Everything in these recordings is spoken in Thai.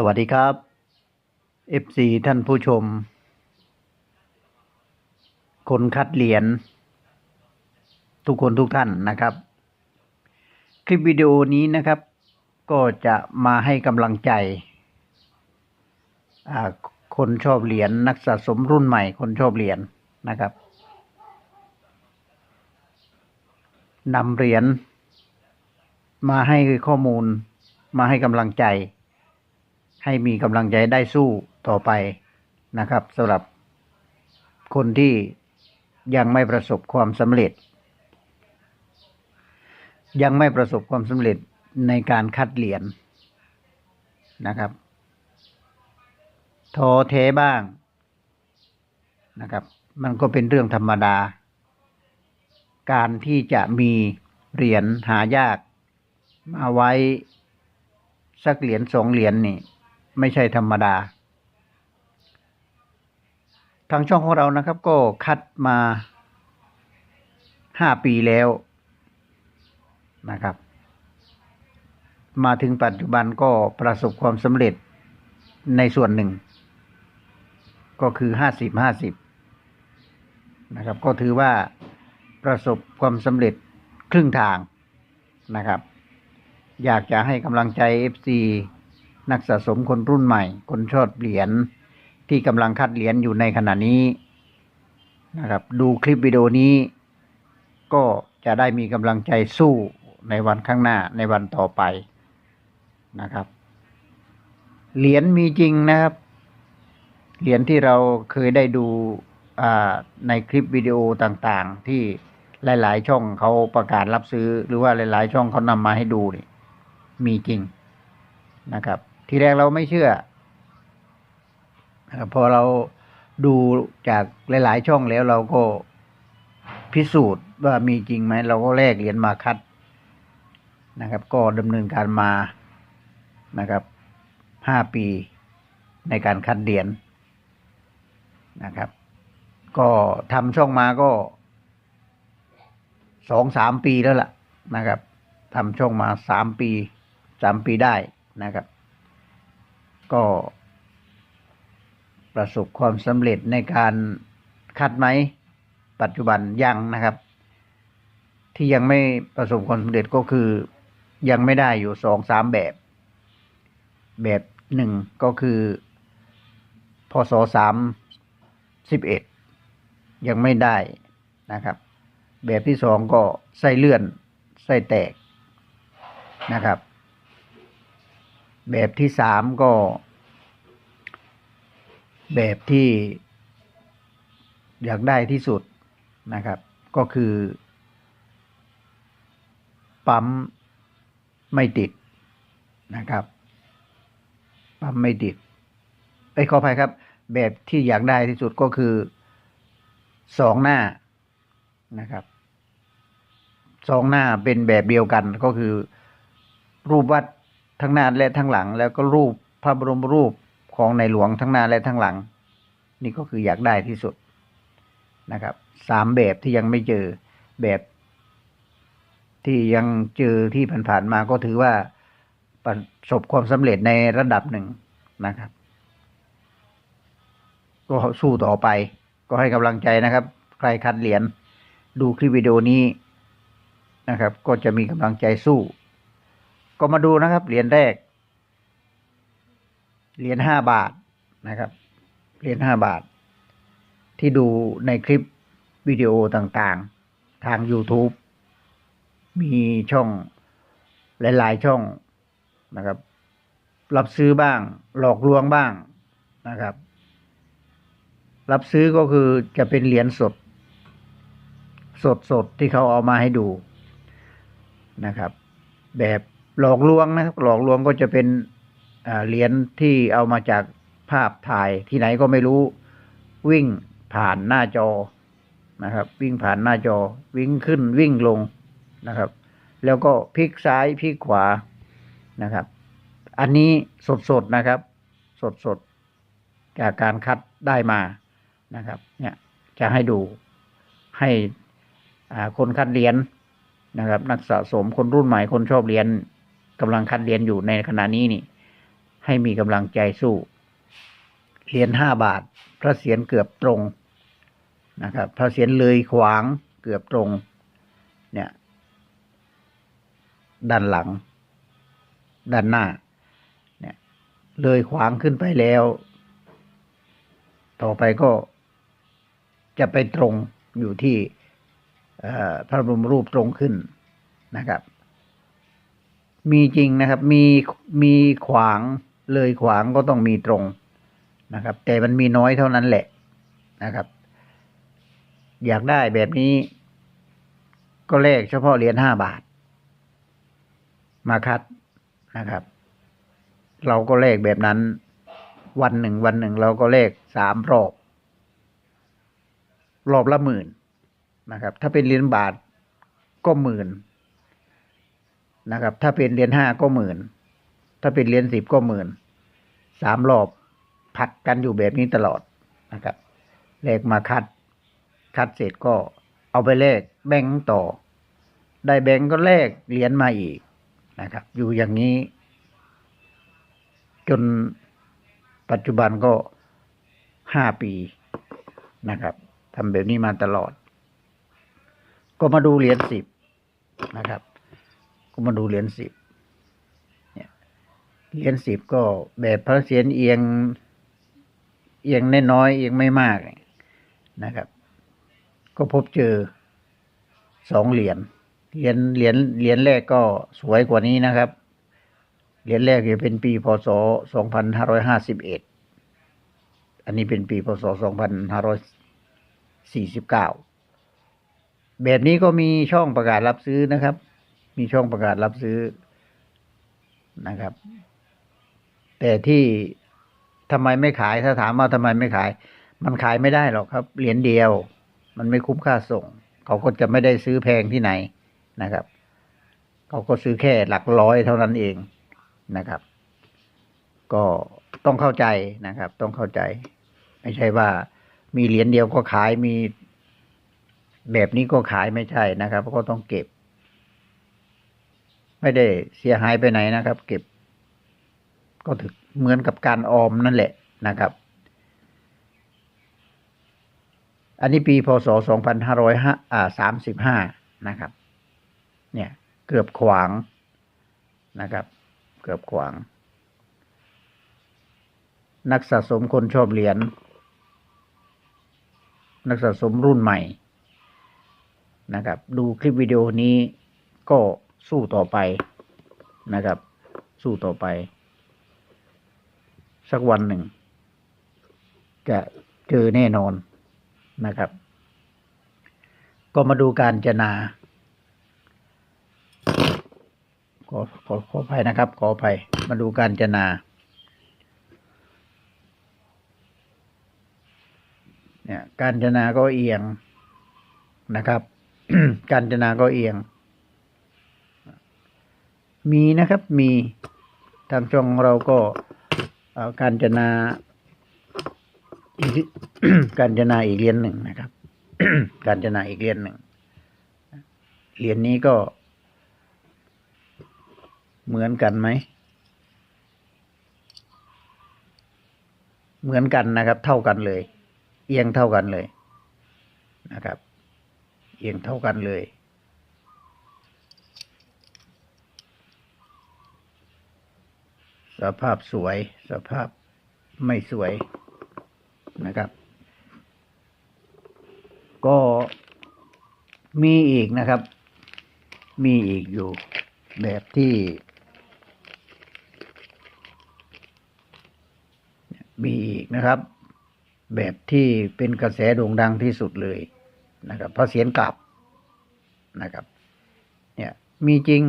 สวัสดีครับ FC ท่านผู้ชม คนคัดเหรียญทุกคนทุกท่านนะครับ คลิปวิดีโอนี้นะครับ ก็จะมาให้กำลังใจ คนชอบเหรียญนักสะสมรุ่นใหม่ คนชอบเหรียญนะครับนำเหรียญมาให้ข้อมูลมาให้กำลังใจ ให้มีกำลังใจได้สู้ต่อไปนะครับสำหรับคนที่ยังไม่ประสบความสำเร็จ ยังไม่ประสบความสำเร็จในการคัดเหรียญนะครับท้อแท้บ้างนะครับ มันก็เป็นเรื่องธรรมดา การที่จะมีเหรียญหายากมาไว้สักเหรียญสองเหรียญนี่ ไม่ใช่ธรรมดา ทางช่องของเรานะครับ ก็คัดมาห้าปีแล้วนะครับ มาถึงปัจจุบันก็ประสบความสำเร็จในส่วนหนึ่ง ก็คือห้าสิบห้าสิบนะครับ ก็ถือว่าประสบความสำเร็จครึ่งทางนะครับ อยากจะให้กำลังใจ FC นักสะสมคนรุ่นใหม่ คนชอบเหรียญที่กำลังคัดเหรียญอยู่ในขณะนี้นะครับ ดูคลิปวิดีโอนี้ ก็จะได้มีกำลังใจสู้ในวันข้างหน้าในวันต่อไปนะครับ เหรียญมีจริงนะครับ เหรียญที่เราเคยได้ดูในคลิปวิดีโอต่างๆ ที่หลาย ๆ ช่องเขาประกาศรับซื้อ หรือว่าหลาย ๆ ช่องเขานำมาให้ดูนี่มีจริงนะครับ ทีแรกเราไม่เชื่อ พอเราดูจากหลาย ๆ ช่องแล้วเราก็พิสูจน์ว่ามีจริงไหม เราก็แลกเหรียญมาคัดนะครับ ก็ดำเนินการมานะครับห้าปีในการคัดเหรียญนะครับ ก็ทำช่องมาก็สองสามปีแล้วล่ะนะครับทำช่องมาสามปีสามปีได้นะครับ ก็ประสบความสำเร็จในการคัดไหม ปัจจุบันยังนะครับ ที่ยังไม่ประสบความสำเร็จก็คือยังไม่ได้อยู่สองสามแบบ แบบหนึ่งก็คือพศสามสิบเอ็ดยังไม่ได้นะครับ แบบที่สองก็ไส้เลื่อนไส้แตกนะครับ แบบที่สามก็ แบบที่อยากได้ที่สุดนะครับ ก็คือ ปั๊มไม่ติดนะครับ ปั๊มไม่ติดไอ้ขออภัยครับ แบบที่อยากได้ที่สุดก็คือสองหน้านะครับสองหน้าเป็นแบบเดียวกันก็คือรูปวัด ทั้งหน้าและทั้งหลัง แล้วก็รูปพระบรมรูปของในหลวงทั้งหน้าและทั้งหลัง นี่ก็คืออยากได้ที่สุดนะครับสามแบบที่ยังไม่เจอแบบที่ยังเจอที่ผ่านๆมาก็ถือว่าประสบความสำเร็จในระดับหนึ่งนะครับ ก็สู้ต่อไป ก็ให้กำลังใจนะครับ ใครคัดเหรียญดูคลิปวิดีโอนี้นะครับ ก็จะมีกำลังใจสู้ ก็มาดูนะครับ เหรียญแรก เหรียญห้าบาทนะครับ เหรียญห้าบาท ที่ดูในคลิปวิดีโอต่างๆ ทาง YouTube มีช่องหลาย ๆ ช่องนะครับ รับซื้อบ้าง หลอกลวงบ้างนะครับ รับซื้อก็คือจะเป็นเหรียญสด สดสดที่เขาเอามาให้ดูนะครับ แบบ หลอกลวงนะครับหลอกลวงก็จะเป็นเหรียญที่เอามาจากภาพถ่ายที่ไหนก็ไม่รู้วิ่งผ่านหน้าจอนะครับ วิ่งผ่านหน้าจอวิ่งขึ้นวิ่งลงนะครับ แล้วก็พลิกซ้ายพลิกขวานะครับ อันนี้สดสดๆนะครับ สดสดๆจากการคัดได้มานะครับ เนี่ยจะให้ดูให้คนคัดเหรียญนะครับ นักสะสมคนรุ่นใหม่คนชอบเหรียญ กำลังคัดเรียญอยู่ในขณะนี้นี่ ให้มีกำลังใจสู้เหรียญห้าบาท พระเศียรเกือบตรงนะครับ พระเศียรเลยขวางเกือบตรง เนี่ย ด้านหลัง ด้านหน้า เนี่ย เลยขวางขึ้นไปแล้ว ต่อไปก็จะไปตรงอยู่ที่พระบรมรูปตรงขึ้นนะครับ มีจริงนะครับ มีมีขวางเลยขวางก็ต้องมีตรงนะครับ แต่มันมีน้อยเท่านั้นแหละนะครับ อยากได้แบบนี้ ก็เลขเฉพาะเหรียญห้าบาท มาคัดนะครับ เราก็เลขแบบนั้น วันหนึ่งวันหนึ่งเราก็เลขสามรอบรอบละหมื่นนะครับ ถ้าเป็นเหรียญบาทก็หมื่น นะครับ ถ้าเป็นเหรียญห้าก็หมื่น ถ้าเป็นเหรียญสิบก็หมื่นสามรอบผัดกันอยู่แบบนี้ตลอดนะครับเลขมาคัด คัดเสร็จก็เอาไปเลขแบงก์ต่อ ได้แบงก์ก็เลขเหรียญมาอีกนะครับ อยู่อย่างนี้ จนปัจจุบันก็ห้าปีนะครับทำแบบนี้มาตลอด ก็มาดูเหรียญสิบนะครับ ก็มาดูเหรียญสิบเนี่ยเหรียญสิบก็แบบพระเศียรเอียง เอียงน้อยเอียงไม่มากนะครับ ก็พบเจอสองเหรียญเหรียญเหรียญเหรียญแรกก็สวยกว่านี้นะครับ เหรียญแรกจะเป็นปีพศสองพันห้าร้อยห้าสิบเอ็ดอันนี้เป็นปีพศสองพันห้าร้อยสี่สิบเก้าแบบนี้ก็มีช่องประกาศรับซื้อนะครับ มีช่องประกาศรับซื้อนะครับ แต่ที่ทำไมไม่ขายถ้าถามว่าทำไมไม่ขาย มันขายไม่ได้หรอกครับ เหรียญเดียว มันไม่คุ้มค่าส่ง เขาก็จะไม่ได้ซื้อแพงที่ไหนนะครับ เขาก็ซื้อแค่หลักร้อยเท่านั้นเองนะครับ ก็ต้องเข้าใจนะครับ ต้องเข้าใจ ไม่ใช่ว่ามีเหรียญเดียวก็ขายมีแบบนี้ก็ขายไม่ใช่นะครับ ก็ต้องเก็บ ไม่ได้เสียหายไปไหนนะครับ เก็บ ก็ถือเหมือนกับการออมนั่นแหละนะครับ อันนี้ปีพศสองพันห้าร้อยห้าอ่าสามสิบห้านะครับ เนี่ยเกือบขวางนะครับ เกือบขวาง นักสะสมคนชอบเหรียญนักสะสมรุ่นใหม่นะครับ ดูคลิปวิดีโอนี้ก็ สู้ต่อไปนะครับ สู้ต่อไป สักวันหนึ่ง จะเจอแน่นอนนะครับ ก็มาดูการจนาขอขอขออภัยนะครับ ขออภัยมาดูการจนาเนี่ยการจนาก็เอียงนะครับ การจนาก็เอียง มีนะครับมีทางช่องเราก็าการจนาการจนาอีกเหรียญหนึ่งนะครับ การจนาอีกเหรียญหนึ่งเหรียญนี้ก็ เหมือนกันไหมเหมือนกันนะครับ เท่ากันเลย เอียงเท่ากันเลยนะครับ เอียงเท่ากันเลย สภาพสวย สภาพไม่สวยนะครับ ก็มีอีกนะครับ มีอีกอยู่แบบที่ มีอีกนะครับ แบบที่เป็นกระแสโด่งดังที่สุดเลยนะครับพระเสียงกลับนะครับ เนี่ยมีจริง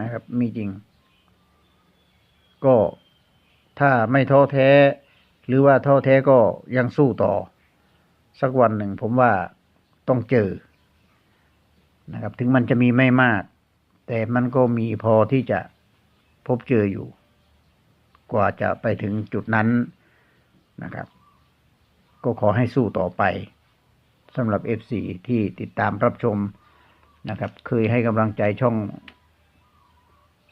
นะครับ มีจริง ก็ถ้าไม่ท้อแท้ หรือว่าท้อแท้ก็ยังสู้ต่อ สักวันหนึ่งผมว่าต้องเจอนะครับ ถึงมันจะมีไม่มาก แต่มันก็มีพอที่จะพบเจออยู่ กว่าจะไปถึงจุดนั้นนะครับ ก็ขอให้สู้ต่อไปสำหรับ FC ที่ติดตามรับชมนะครับ เคยให้กำลังใจช่อง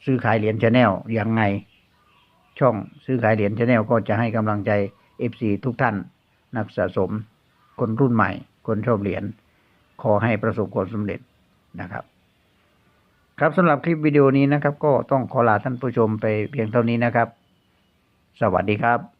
ซื้อขายเหรียญชาแนลยังไง ช่องซื้อขายเหรียญชาแนลก็จะให้กำลังใจ FC ทุกท่าน นักสะสม คนรุ่นใหม่ คนชอบเหรียญขอให้ประสบความสำเร็จนะครับ ครับสำหรับคลิปวิดีโอนี้นะครับ ก็ต้องขอลาท่านผู้ชมไปเพียงเท่านี้นะครับ สวัสดีครับ